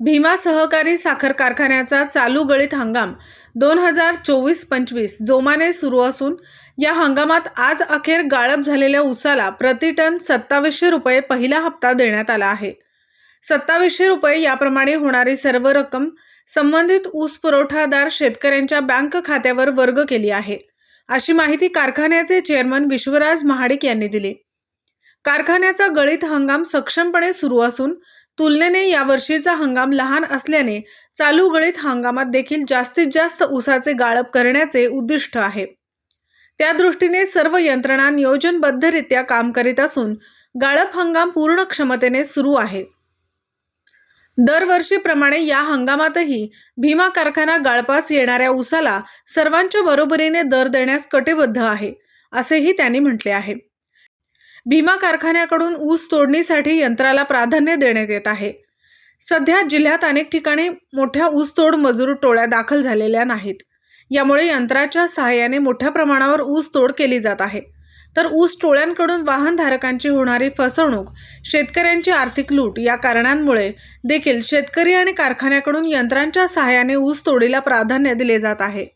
भीमा सहकारी साखर कारखान्याचा चालू गळीत हंगाम. दोन हजार चोवीस पंचवीस जोमाने सुरू असून या हंगामात आज अखेर गाळप झालेल्या ऊसाला प्रति टन सत्तावीसशे रुपये पहिला हप्ता देण्यात आला आहे. सत्तावीसशे रुपये याप्रमाणे होणारी सर्व रक्कम संबंधित ऊस पुरवठादार शेतकऱ्यांच्या बँक खात्यावर वर्ग केली आहे अशी माहिती कारखान्याचे चेअरमन विश्वराज महाडिक यांनी दिली. कारखान्याचा गळीत हंगाम सक्षमपणे सुरू असून तुलनेने यावर्षीचा हंगाम लहान असल्याने चालू गळीत हंगामात देखील जास्तीत जास्त ऊसाचे गाळप करण्याचे उद्दिष्ट आहे. त्या दृष्टीने सर्व यंत्रणा नियोजनबद्धरित्या काम करीत असून गाळप हंगाम पूर्ण क्षमतेने सुरू आहे. दरवर्षीप्रमाणे या हंगामातही भीमा कारखाना गाळपास येणाऱ्या ऊसाला सर्वांच्या बरोबरीने दर देण्यास कटिबद्ध आहे असेही त्यांनी म्हटले आहे. भीमा कारखान्याकडून ऊस तोडणीसाठी यंत्राला प्राधान्य देण्यात येत आहे. सध्या जिल्ह्यात अनेक ठिकाणी मोठ्या ऊसतोड मजूर टोळ्या दाखल झालेल्या नाहीत. यामुळे यंत्राच्या सहाय्याने मोठ्या प्रमाणावर ऊस तोड केली जात आहे. तर ऊस टोळ्यांकडून वाहनधारकांची होणारी फसवणूक शेतकऱ्यांची आर्थिक लूट या कारणांमुळे देखील शेतकरी आणि कारखान्याकडून यंत्रांच्या सहाय्याने ऊस तोडीला प्राधान्य दिले जात आहे.